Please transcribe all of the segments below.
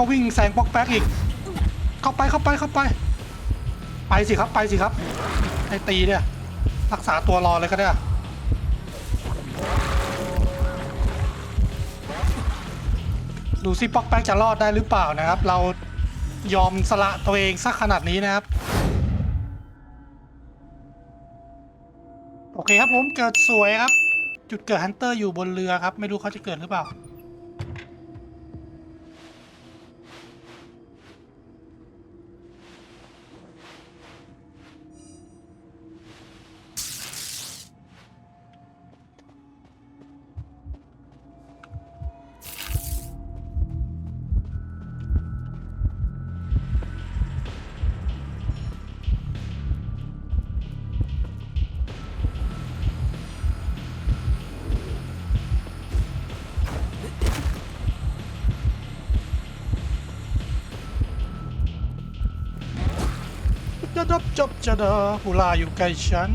ก็วิ่งแซงปอกแป๊กอีก เข้าไปเข้าไปเข้าไป ไปสิครับไปสิครับไอตีเนี่ยรักษาตัวรอเลยก็ได้ดูซิปอกแป๊กจะรอดได้หรือเปล่านะครับ เรายอมสละตัวเองสักขนาดนี้นะครับ โอเคครับผมเกิดสวยครับ จุดเกิดฮันเตอร์อยู่บนเรือครับ ไม่รู้เขาจะเกิดหรือเปล่า จะดับจบจะดาผู้ลาอยู่ใกล้ฉัน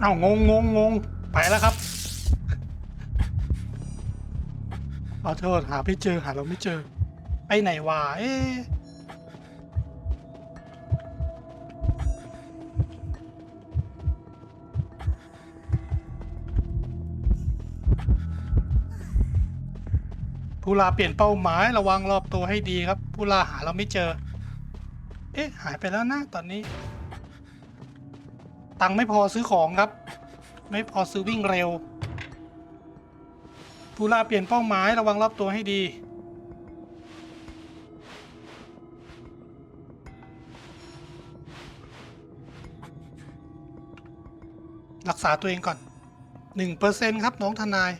เอางงงงงงไปแล้วครับขอโทษหาไม่เจอหาเราไม่เจอ ไปไหนวะเอ๊ะ ผู้ลาเปลี่ยนเป้าหมายระวังรอบตัวให้ดีครับ ผู้ลาหาเราไม่เจอ เอ๊ะ หายไปแล้วนะตอนนี้ ตังค์ไม่พอซื้อของครับ ไม่พอซื้อวิ่งเร็ว ผู้ลาเปลี่ยนเป้าหมายระวังรอบตัวให้ดีรักษาตัวเองก่อน 1%ครับน้องทนาย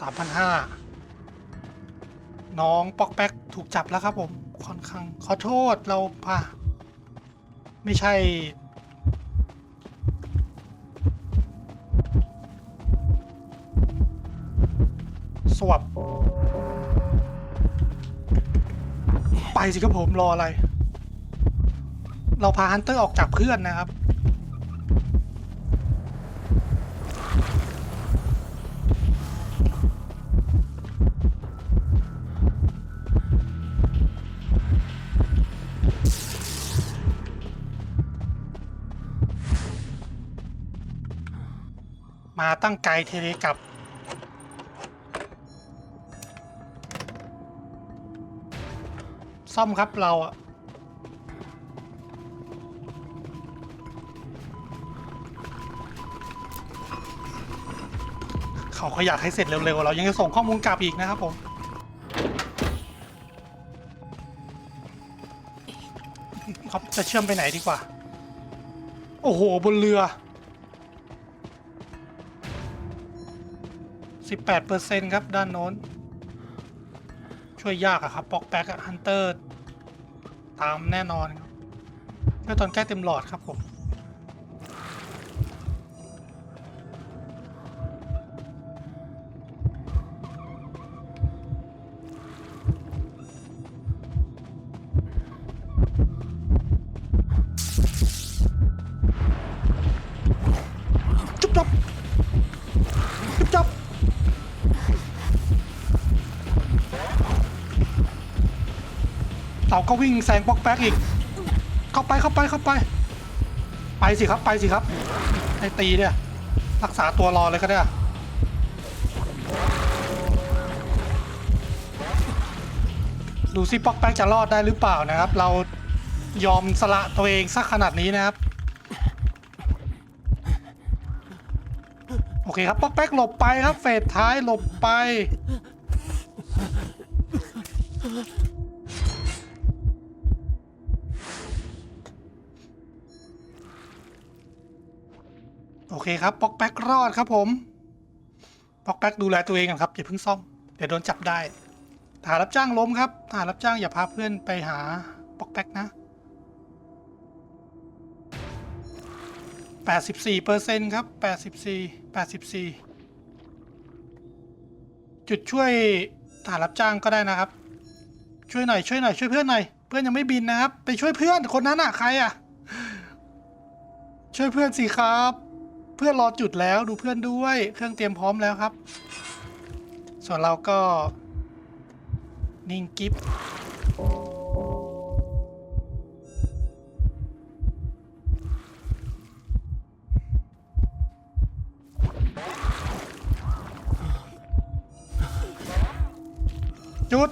สามพันห้า น้องปอกแป๊กถูกจับแล้วครับผม ค่อนข้าง ขอโทษเราป่ะไม่ใช่สวับ สิครับผมรออะไร เราพาฮันเตอร์ออกจากเพื่อนนะครับ มาตั้งไกลเทเลกลับ ซ่อมครับเราอะเขาเขาอยากให้เสร็จเร็วๆ เรายังจะส่งข้อมูลกลับอีกนะครับผม เขาจะเชื่อมไปไหนดีกว่า โอ้โห บนเรือ 18%ครับ ด้านโน้น ช่วยยากอะครับปอกแป๊กอะฮันเตอร์ตามแน่นอนครับเมื่อตอนใกล้เต็มหลอดครับผม ก็วิ่งแซงปอกแป๊กอีก เข้าไปเข้าไปเข้าไป ไปสิครับไปสิครับไอตีเนี่ยรักษาตัวรอเลยก็ได้ดูซิปอกแป๊กจะรอดได้หรือเปล่านะครับ เรายอมสละตัวเองสักขนาดนี้นะครับ โอเคครับปอกแป๊กหลบไปครับ เฟสท้ายหลบไป โอเคครับปอกแป๊กรอดครับผมปอกแป๊กดูแลตัวเองกันครับอย่าเพิ่งซ่อมเดี๋ยวโดนจับได้ทหารรับจ้างล้มครับทหารรับจ้างอย่าพาเพื่อนไปหาปอกแป๊กนะ 84เปอร์เซ็นครับ 84 84 จุดช่วยฐานรับจ้างก็ได้นะครับ ช่วยหน่อยช่วยหน่อยช่วยเพื่อนหน่อยเพื่อนยังไม่บินนะครับ ไปช่วยเพื่อนคนนั้นอะใครอะช่วยเพื่อนสิครับ เพื่อนรอจุดแล้วดูเพื่อนด้วย เครื่องเตรียมพร้อมแล้วครับ ส่วนเราก็ นิ่งกิฟจุด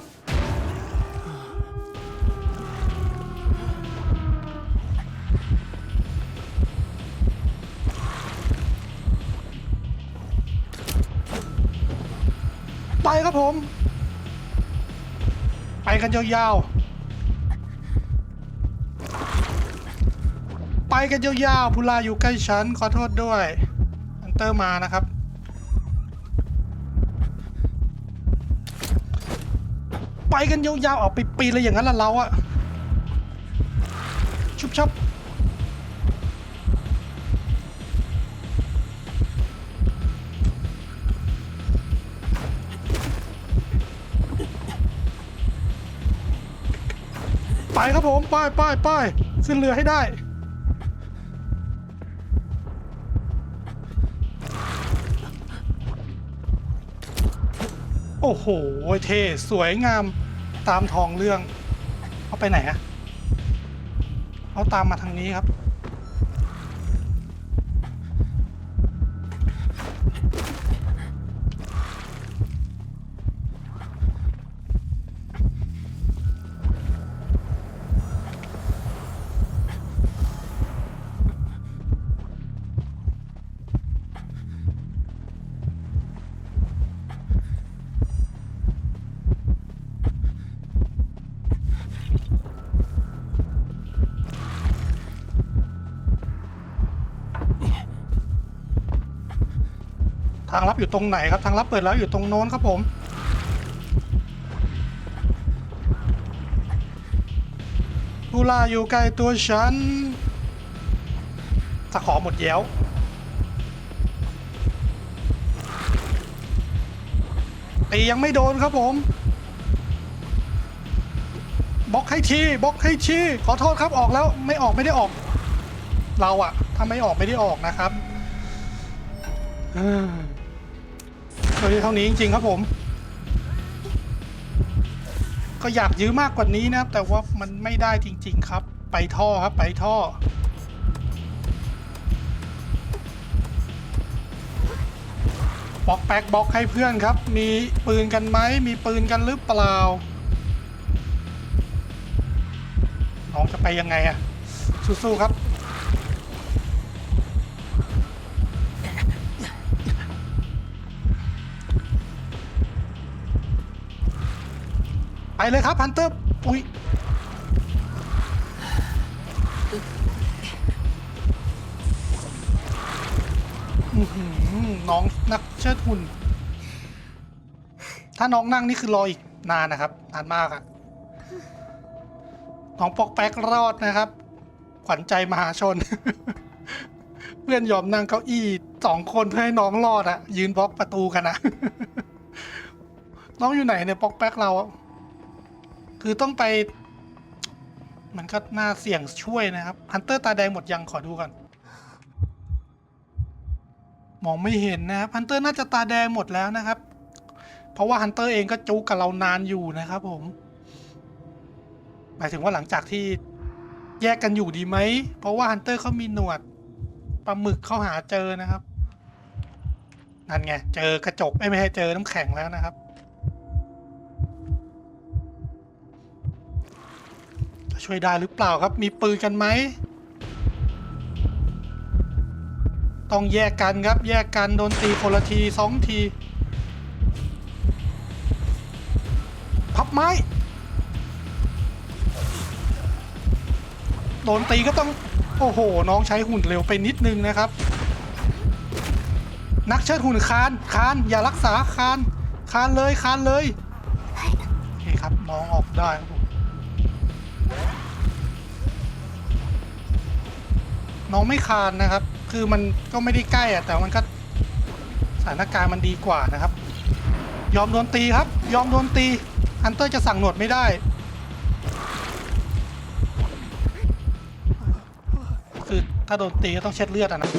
ผม ไปกันยาวๆ ไปกันยาวๆพูลาอยู่ใกล้ฉัน ขอโทษด้วย อันเตอร์มานะครับ ไปกันยาวๆ ออกไปปีนเลยอย่างนั้นละเราอะชุบชับ ไปครับผมไปไปไปขึ้นเรือให้ได้โอ้โห เท่ สวยงามตามทองเรื่องเขาไปไหนอะเขาตามมาทางนี้ครับ ทางลับอยู่ตรงไหนครับ ทางลับเปิดแล้วอยู่ตรงโน้นครับผมกูลาอยู่ใกล้ตัวฉันตะขอหมดแย้ว ตียังไม่โดนครับผมบล็อกให้ทีบล็อกให้ทีขอโทษครับออกแล้วไม่ออกไม่ได้ออก เราอะถ้าไม่ออกไม่ได้ออกนะครับ เฮ้ยเท่านี้จริงๆครับผม ก็อยากยื้อมากกว่านี้นะครับ แต่ว่ามันไม่ได้จริง ๆ ครับ ไปท่อครับไปท่อ บล็อกแป๊กบล็อกให้เพื่อนครับ มีปืนกันไหมมีปืนกันหรือเปล่าน้องจะไปยังไงอะสู้ๆครับ ไปเลยครับพันเตอร์อุ้ยอื้อหือน้องนักเชิดหุ่น ถ้าน้องนั่งนี่คือรออีกนานนะครับนานมากอะน้องปอกแป๊กรอดนะครับ ขวัญใจมหาชน เพื่อนยอมนั่งเก้าอี้สองคนเพื่อให้น้องรอดอะยืนบล็อกประตูกันอะ น้องอยู่ไหนเนี่ยปอกแป๊กเราอะ คือต้องไป มันก็น่าเสี่ยงช่วยนะครับฮันเตอร์ตาแดงหมดยังขอดูก่อนมองไม่เห็นนะครับฮันเตอร์น่าจะตาแดงหมดแล้วนะครับ เพราะว่าฮันเตอร์เองก็จุกกับเรานานอยู่นะครับผม หมายถึงว่าหลังจากที่แยกกันอยู่ดีไหม เพราะว่าฮันเตอร์เขามีหนวดปลาหมึกเขาหาเจอนะครับ นั่นไง เจอกระจกไม่ใช่เจอน้ำแข็งแล้วนะครับ จะช่วยได้หรือเปล่าครับ มีปืนกันไหม ต้องแยกกันครับ แยกกันโดนตีคนละทีสองที พับไม้ โดนตีก็ต้อง โอ้โห น้องใช้หุ่นเร็วไปนิดนึงนะครับ นักเชิดหุ่นคานคานอย่ารักษาคานคานเลยคานเลย โอเคครับ น้องออกได้ครับผม น้องไม่คานนะครับ คือมันก็ไม่ได้ใกล้อะแต่มันก็สถานการณ์มันดีกว่านะครับ ยอมโดนตีครับ ยอมโดนตีฮันเตอร์จะสั่งหนวดไม่ได้ คือถ้าโดนตีก็ต้องเช็ดเลือดอะนะ